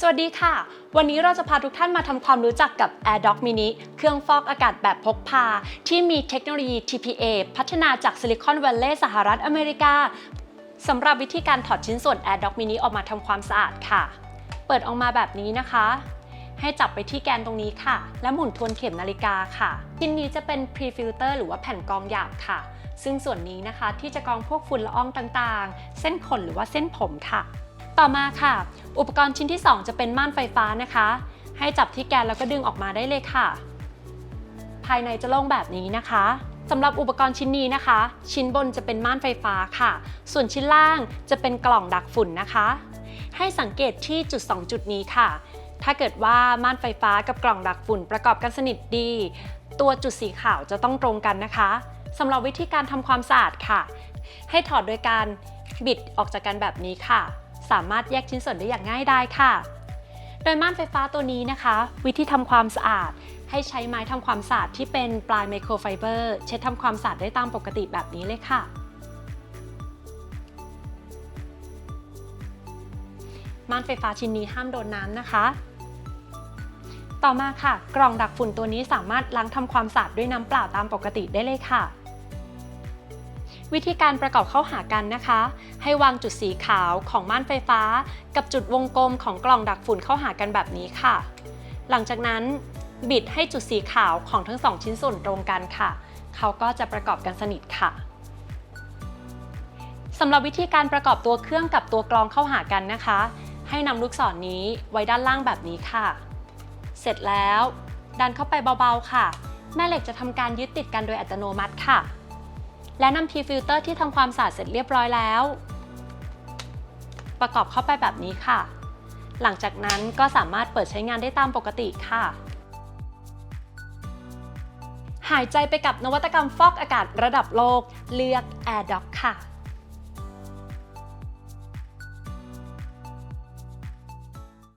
สวัสดีค่ะ วันนี้เราจะพาทุกท่านมาทำความรู้จักกับ AirDock Mini เครื่องฟอกอากาศแบบพกพา ที่มีเทคโนโลยี TPA พัฒนาจากซิลิคอนวัลเลย์สหรัฐอเมริกาสำหรับวิธีการถอดชิ้นส่วน AirDock Mini ออกมาทำความสะอาดค่ะ เปิดออกมาแบบนี้นะคะ ให้จับไปที่แกนตรงนี้ค่ะ และหมุนทวนเข็มนาฬิกาค่ะ ชิ้นนี้จะเป็น pre-filter หรือว่าแผ่นกรองหยาบค่ะ ซึ่งส่วนนี้นะคะที่จะกรองพวกฝุ่นละอองต่างๆ เส้นขนหรือว่าเส้นผมค่ะ ต่อมาค่ะ อุปกรณ์ชิ้นที่ 2 จะเป็นม่านไฟฟ้านะคะ ให้จับที่แกนแล้วก็ดึงออกมาได้เลยค่ะ ภายในจะโล่งแบบนี้นะคะสำหรับอุปกรณ์ชิ้นนี้นะคะ ชิ้นบนจะเป็นม่านไฟฟ้าค่ะ ส่วนชิ้นล่างจะเป็นกล่องดักฝุ่นนะคะ ให้สังเกตที่จุด 2 จุดนี้ค่ะ ถ้าเกิดว่าม่านไฟฟ้ากับกล่องดักฝุ่นประกอบกันสนิทดี ตัวจุดสีขาวจะต้องตรงกันนะคะสำหรับวิธีการทำความสะอาดค่ะ ให้ถอดโดยการบิดออกจากกันแบบนี้ค่ะ สามารถแยกชิ้นส่วนได้อย่างง่ายดายค่ะ โดยม่านไฟฟ้าตัวนี้นะคะ วิธีทำความสะอาด ให้ใช้ไม้ทำความสะอาดที่เป็นปลายไมโครไฟเบอร์เช็ดทำความสะอาดได้ตามปกติแบบนี้เลยค่ะม่านไฟฟ้าชิ้นนี้ห้ามโดนน้ำนะคะ ต่อมาค่ะ กล่องดักฝุ่นตัวนี้สามารถล้างทำความสะอาดด้วยน้ำเปล่าตามปกติได้เลยค่ะ วิธีการประกอบเข้าหากันนะคะ ให้วางจุดสีขาวของม่านไฟฟ้า กับจุดวงกลมของกล่องดักฝุ่นเข้าหากันแบบนี้ค่ะ หลังจากนั้นบิดให้จุดสีขาวของทั้งสองชิ้นส่วนตรงกันค่ะ เขาก็จะประกอบกันสนิทค่ะสำหรับวิธีการประกอบตัวเครื่องกับตัวกรองเข้าหากันนะคะ ให้นำลูกศรนนี้ไว้ด้านล่างแบบนี้ค่ะ เสร็จแล้ว ดันเข้าไปเบาๆค่ะ แม่เหล็กจะทำการยึดติดกันโดยอัตโนมัติค่ะ และนำทีฟิลเตอร์ที่ทำความสะอาดเสร็จเรียบร้อยแล้ว ประกอบเข้าไปแบบนี้ค่ะ หลังจากนั้นก็สามารถเปิดใช้งานได้ตามปกติค่ะ หายใจไปกับนวัตกรรมฟอกอากาศระดับโลก เลือก AirDoc ค่ะ